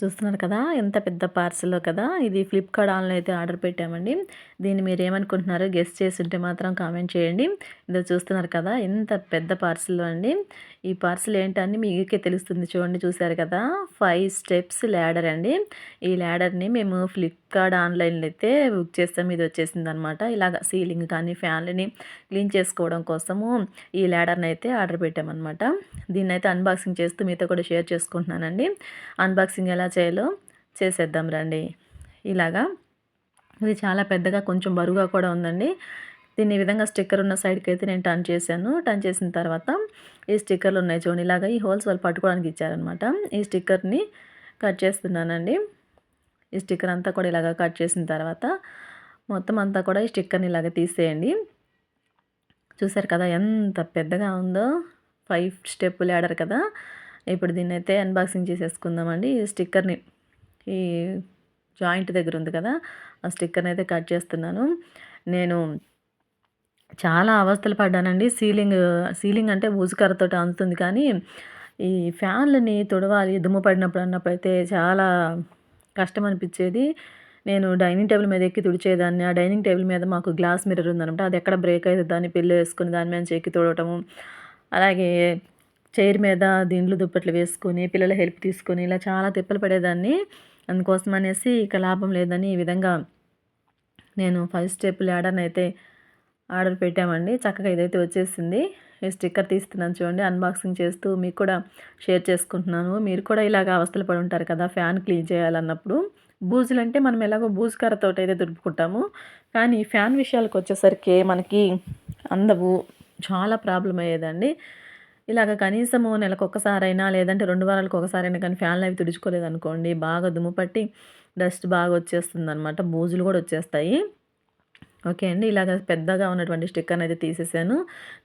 చూస్తున్నారు కదా ఎంత పెద్ద పార్సల్లో కదా ఇది ఫ్లిప్కార్ట్ ఆన్లైన్ అయితే ఆర్డర్ పెట్టామండి. దీన్ని మీరు ఏమనుకుంటున్నారో గెస్ట్ చేసి ఉంటే మాత్రం కామెంట్ చేయండి. ఇదో చూస్తున్నారు కదా ఎంత పెద్ద పార్సల్ అండి. ఈ పార్సిల్ ఏంటని మీకే తెలుస్తుంది చూడండి చూసారు కదా ఫైవ్ స్టెప్స్ ల్యాడర్ అండి. ఈ ల్యాడర్ని మేము ఫ్లిప్కార్ట్ ఆన్లైన్లో అయితే బుక్ చేస్తాం. ఇది వచ్చేసింది అనమాట ఇలాగ సీలింగ్ కానీ ఫ్యాన్లని క్లీన్ చేసుకోవడం కోసము ఈ ల్యాడర్ని అయితే ఆర్డర్ పెట్టామన్నమాట దీన్ని అయితే అన్బాక్సింగ్ చేస్తూ మీతో కూడా షేర్ చేసుకుంటున్నానండి. అన్బాక్సింగ్ ఎలా చేయాలో చేసేద్దాం రండి. ఇలాగా. ఇది చాలా పెద్దగా కొంచెం బరువుగా కూడా ఉందండి. దీన్ని ఈ విధంగా స్టిక్కర్ ఉన్న సైడ్కి అయితే నేను టర్న్ చేశాను. టర్న్ చేసిన తర్వాత ఈ స్టిక్కర్లు ఉన్నాయి చూడండి. ఇలాగ ఈ హోల్స్ వాళ్ళు పట్టుకోవడానికి ఇచ్చారనమాట ఈ స్టిక్కర్ని కట్ చేస్తున్నానండి. ఈ స్టిక్కర్ అంతా కూడా ఇలాగ కట్ చేసిన తర్వాత మొత్తం అంతా కూడా ఈ స్టిక్కర్ని ఇలాగ తీసేయండి. చూసారు కదా ఎంత పెద్దగా ఉందో. ఫైవ్ స్టెప్ ల్యాడర్ కదా. ఇప్పుడు దీన్ని అయితే అన్బాక్సింగ్ చేసేసుకుందామండి. ఈ స్టిక్కర్ని ఈ జాయింట్ దగ్గర ఉంది కదా ఆ స్టిక్కర్ని అయితే కట్ చేస్తున్నాను. నేను చాలా అవస్థలు పడ్డానండి. సీలింగ్ సీలింగ్ అంటే ఊజుకర్రతో అందుతుంది కానీ ఈ ఫ్యాన్లని తుడవాలి దుమ్ము పడినప్పుడు అన్నప్పుడు అయితే చాలా కష్టం అనిపించేది. నేను డైనింగ్ టేబుల్ మీద ఎక్కి తుడిచేదాన్ని. ఆ డైనింగ్ టేబుల్ మీద మాకు గ్లాస్ మిర్రర్ ఉందనమాట అది ఎక్కడ బ్రేక్ అవుతుంది దాన్ని పెళ్ళి వేసుకుని దాని మీద ఎక్కి తుడవటము. అలాగే చైర్ మీద దిండ్లు దుప్పట్లు వేసుకొని పిల్లల హెల్ప్ తీసుకొని ఇలా చాలా తిప్పలు పడేదాన్ని. అందుకోసం అనేసి ఇక లాభం లేదని ఈ విధంగా నేను ఫస్ట్ స్టెప్ ల్యాడర్ని అయితే ఆర్డర్ పెట్టామండి. చక్కగా ఇదైతే వచ్చేసింది. ఈ స్టిక్కర్ తీస్తున్నాను చూడండి. అన్బాక్సింగ్ చేస్తూ మీకు కూడా షేర్ చేసుకుంటున్నాను. మీరు కూడా ఇలాగ అవస్థలు పడి ఉంటారు కదా ఫ్యాన్ క్లీన్ చేయాలన్నప్పుడు. బూజులు అంటే మనం ఎలాగో బూజు కర్రతో అయితే దుడుపుకుంటాము. కానీ ఫ్యాన్ విషయాలకు వచ్చేసరికి మనకి అందవు చాలా ప్రాబ్లం అయ్యేదండి ఇలాగ కనీసము నెలకు లేదంటే రెండు వారాలకు ఒకసారైనా కానీ ఫ్యాన్లు అవి తుడుచుకోలేదు అనుకోండి బాగా దుమ్ము పట్టి డస్ట్ బాగా వచ్చేస్తుంది అనమాట బూజులు కూడా వచ్చేస్తాయి. ఓకే అండి. ఇలాగ పెద్దగా ఉన్నటువంటి స్టిక్కర్ని అయితే తీసేసాను.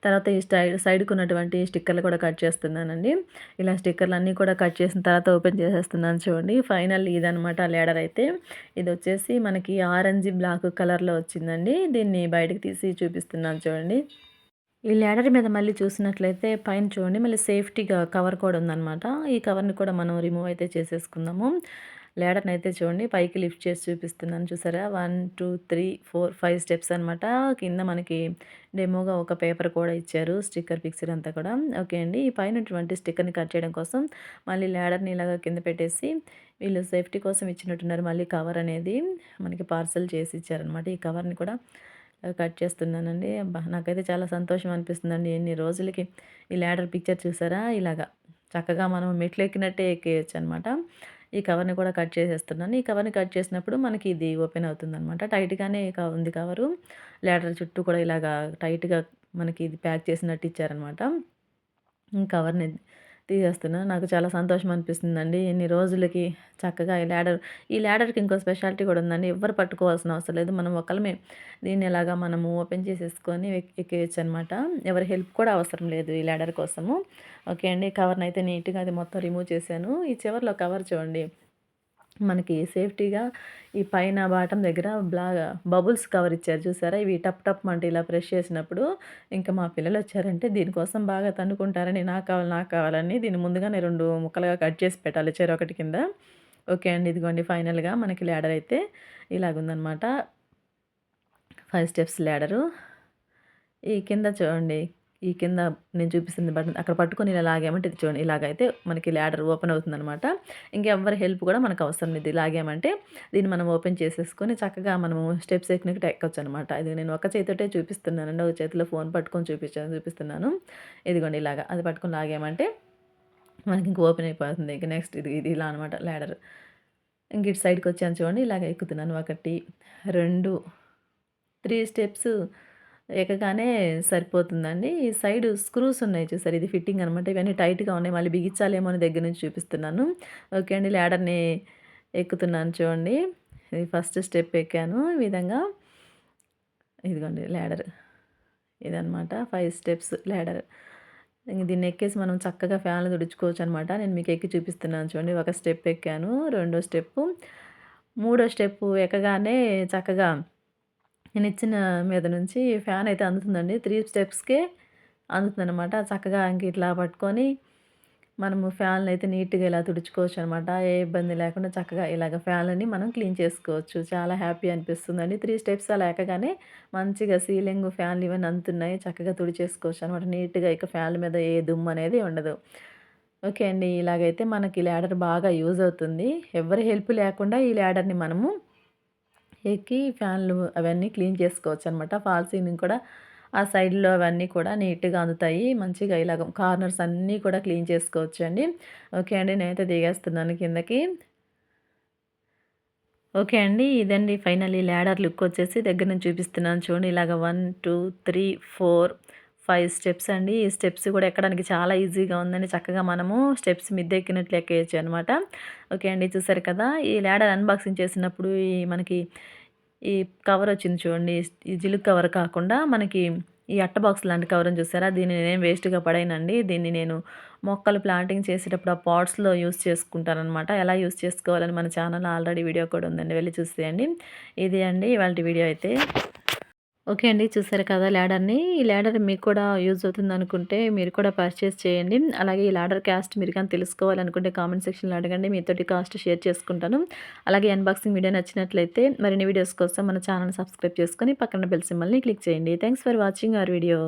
తర్వాత ఈ సైడ్ సైడ్కి ఉన్నటువంటి స్టిక్కర్లు కూడా కట్ చేస్తున్నానండి. ఇలా స్టిక్కర్లు అన్నీ కూడా కట్ చేసిన తర్వాత ఓపెన్ చేసేస్తున్నాను చూడండి. ఫైనల్ ఇదనమాట లేడర్ అయితే. ఇది వచ్చేసి మనకి ఆరెంజ్ బ్లాక్ కలర్లో వచ్చిందండి. దీన్ని బయటకు తీసి చూపిస్తున్నాను చూడండి. ఈ ల్యాడర్ మీద మళ్ళీ చూసినట్లయితే పైన చూడండి మళ్ళీ సేఫ్టీగా కవర్ కూడా ఉందన్నమాట. ఈ కవర్ని కూడా మనం రిమూవ్ అయితే చేసేసుకుందాము. ల్యాడర్ని అయితే చూడండి పైకి లిఫ్ట్ చేసి చూపిస్తున్నాను చూసారా? One two three four five steps అనమాట కింద మనకి డెమోగా ఒక పేపర్ కూడా ఇచ్చారు స్టిక్కర్ పిక్చర్ అంతా కూడా. ఓకే అండి ఈ పైనటువంటి స్టిక్కర్ని కట్ చేయడం కోసం మళ్ళీ ల్యాడర్ని ఇలాగ కింద పెట్టేసి వీళ్ళు సేఫ్టీ కోసం ఇచ్చినట్టున్నారు మళ్ళీ కవర్ అనేది. మనకి పార్సల్ చేసి ఇచ్చారనమాట ఈ కవర్ని కూడా. కట్ చేస్తున్నానండి. నాకైతే చాలా సంతోషం అనిపిస్తుందండి. ఎన్ని రోజులకి ఈ ల్యాడర్ పిక్చర్ చూసారా? ఇలాగా చక్కగా మనం మెట్లు ఎక్కినట్టే ఎక్కేయచ్చు అనమాట ఈ కవర్ని కూడా కట్ చేసేస్తున్నాను. ఈ కవర్ని కట్ చేసినప్పుడు మనకి ఇది ఓపెన్ అవుతుంది అనమాట టైట్గానే ఉంది కవరు. ల్యాడర్ చుట్టూ కూడా ఇలాగా టైట్గా మనకి ఇది ప్యాక్ చేసినట్టు ఇచ్చారనమాట. కవర్ని తీసేస్తున్నాను నాకు చాలా సంతోషం అనిపిస్తుందండి ఎన్ని రోజులకి చక్కగా ఈ ల్యాడర్ ఈ ల్యాడర్కి ఇంకో స్పెషాలిటీ కూడా ఉందండి. ఎవరు పట్టుకోవాల్సిన అవసరం లేదు. మనం ఒకళ్ళమే దీన్ని ఎలాగా మనము ఓపెన్ చేసేసుకొని ఎక్కేయచ్చు అనమాట ఎవరి హెల్ప్ కూడా అవసరం లేదు ఈ ల్యాడర్ కోసము. ఓకే అండి. కవర్ని అయితే నీట్గా అది మొత్తం రిమూవ్ చేశాను. ఈ చివరిలో కవర్ చూడండి. మనకి సేఫ్టీగా ఈ పైన బాటం దగ్గర బ్లాగా బబుల్స్ కవర్ ఇచ్చారు చూసారా? ఇవి టప్ టప్ అంటే ఇలా ప్రెష్ చేసినప్పుడు ఇంకా మా పిల్లలు వచ్చారంటే దీనికోసం బాగా తన్నుకుంటారని నాకు కావాలి నాకు కావాలని దీన్ని ముందుగానే రెండు ముక్కలుగా కట్ చేసి పెట్టాలి ఒకటి కింద. ఓకే అండి ఇదిగోండి ఫైనల్గా మనకి ల్యాడర్ అయితే ఇలాగుందనమాట ఫైవ్ స్టెప్స్ ల్యాడరు. ఈ కింద చూడండి ఈ కింద నేను చూపిస్తుంది బటన్ అక్కడ పట్టుకొని ఇలా లాగామంటే ఇది చూడండి ఇలాగైతే మనకి ల్యాడర్ ఓపెన్ అవుతుంది అనమాట ఇంకెవ్వరి హెల్ప్ కూడా మనకు అవసరం లేదు. లాగామంటే దీన్ని మనం ఓపెన్ చేసేసుకొని చక్కగా మనము స్టెప్స్ ఎక్కినట్టు ఎక్కొచ్చు అనమాట ఇది నేను ఒక చేతితోటే చూపిస్తున్నానండి. ఒక చేతిలో ఫోన్ పట్టుకొని చూపించాను చూపిస్తున్నాను. ఇదిగోండి ఇలాగా అది పట్టుకొని లాగామంటే మనకి ఇంక ఓపెన్ అయిపోతుంది. ఇంక నెక్స్ట్ ఇది ఇది ఇలా అనమాట ల్యాడర్ ఇంక ఇటు సైడ్కి వచ్చాను చూడండి ఇలాగ ఎక్కుతున్నాను. ఒకటి రెండు త్రీ స్టెప్స్ ఎక్కగానే సరిపోతుందండి. ఈ సైడ్ స్క్రూస్ ఉన్నాయి చూసారు ఇది ఫిట్టింగ్ అనమాట ఇవన్నీ టైట్గా ఉన్నాయి. మళ్ళీ బిగించాలేమో అని దగ్గర నుంచి చూపిస్తున్నాను. ఓకే అండి ల్యాడర్ని ఎక్కుతున్నాను చూడండి. ఇది ఫస్ట్ స్టెప్ ఎక్కాను. ఈ విధంగా ఇదిగోండి ల్యాడర్ ఇదనమాట ఫైవ్ స్టెప్స్ ల్యాడర్. దీన్ని ఎక్కేసి మనం చక్కగా ఫ్యాన్లు తుడుచుకోవచ్చు అనమాట నేను మీకు ఎక్కి చూపిస్తున్నాను చూడండి. ఒక స్టెప్ ఎక్కాను రెండో స్టెప్పు. మూడో స్టెప్పు ఎక్కగానే చక్కగా నేను ఇచ్చిన మీద నుంచి ఫ్యాన్ అయితే అందుతుందండి. త్రీ స్టెప్స్కే అందుతుందన్నమాట. చక్కగా ఇంక ఇట్లా పట్టుకొని మనము ఫ్యాన్లు అయితే నీట్గా ఇలా తుడుచుకోవచ్చు అనమాట ఏ ఇబ్బంది లేకుండా చక్కగా ఇలాగ ఫ్యాన్లని మనం క్లీన్ చేసుకోవచ్చు. చాలా హ్యాపీ అనిపిస్తుందండి. త్రీ స్టెప్స్ అలా ఎక్కగానే మంచిగా సీలింగ్ ఫ్యాన్లు ఇవన్నీ అందుతున్నాయి. చక్కగా తుడిచేసుకోవచ్చు అనమాట నీట్గా ఇక ఫ్యాన్ల మీద ఏ దుమ్ము అనేది ఉండదు. ఓకే అండి. ఇలాగైతే మనకి ల్యాడర్ బాగా యూజ్ అవుతుంది. ఎవరి హెల్ప్ లేకుండా ఈ ల్యాడర్ని మనము ఎక్కి ఫ్యాన్లు అవన్నీ క్లీన్ చేసుకోవచ్చు అనమాట ఫాల్ సీలింగ్ కూడా ఆ సైడ్లో అవన్నీ కూడా నీట్గా అందుతాయి. మంచిగా ఇలాగ కార్నర్స్ అన్నీ కూడా క్లీన్ చేసుకోవచ్చు అండి ఓకే అండి నేనైతే దిగేస్తున్నాను కిందకి. ఓకే అండి ఇదండి ఫైనల్లీ ల్యాడర్ లుక్ వచ్చేసి దగ్గర నుంచి చూపిస్తున్నాను చూడండి. ఇలాగ one two three four five steps అండి. ఈ స్టెప్స్ కూడా ఎక్కడానికి చాలా ఈజీగా ఉందండి. చక్కగా మనము స్టెప్స్ మిద్దె ఎక్కినట్లు ఎక్కేయచ్చు అనమాట ఓకే అండి చూసారు కదా? ఈ ల్యాడర్ అన్బాక్సింగ్ చేసినప్పుడు ఈ మనకి ఈ కవర్ వచ్చింది చూడండి. ఈ జిలుక్ కవర్ కాకుండా మనకి ఈ అట్ట బాక్స్ లాంటి కవర్ని చూసారా? దీన్ని నేను వేస్ట్గా పడైనండి దీన్ని నేను మొక్కలు ప్లాంటింగ్ చేసేటప్పుడు ఆ పాట్స్లో యూస్ చేసుకుంటానమాట ఎలా యూస్ చేసుకోవాలని మన ఛానల్ ఆల్రెడీ వీడియో కూడా ఉందండి. వెళ్ళి చూసేయండి. ఇది అండి ఇవాళ వీడియో అయితే. ఓకే అండి. చూసారు కదా ల్యాడర్ని. ఈ ల్యాడర్ మీకు కూడా యూజ్ అవుతుంది అనుకుంటే మీరు కూడా పర్చేస్ చేయండి. అలాగే ఈ ల్యాడర్ కాస్ట్ మీరు కానీ తెలుసుకోవాలనుకుంటే కామెంట్ సెక్షన్లో అడగండి. మీతోటి కాస్ట్ షేర్ చేసుకుంటాను. అలాగే అన్బాక్సింగ్ వీడియో నచ్చినట్లయితే మరిన్ని వీడియోస్ కోసం మన ఛానల్ సబ్స్క్రైబ్ చేసుకొని పక్కన బెల్ సింబల్ని క్లిక్ చేయండి. Thanks for watching our video.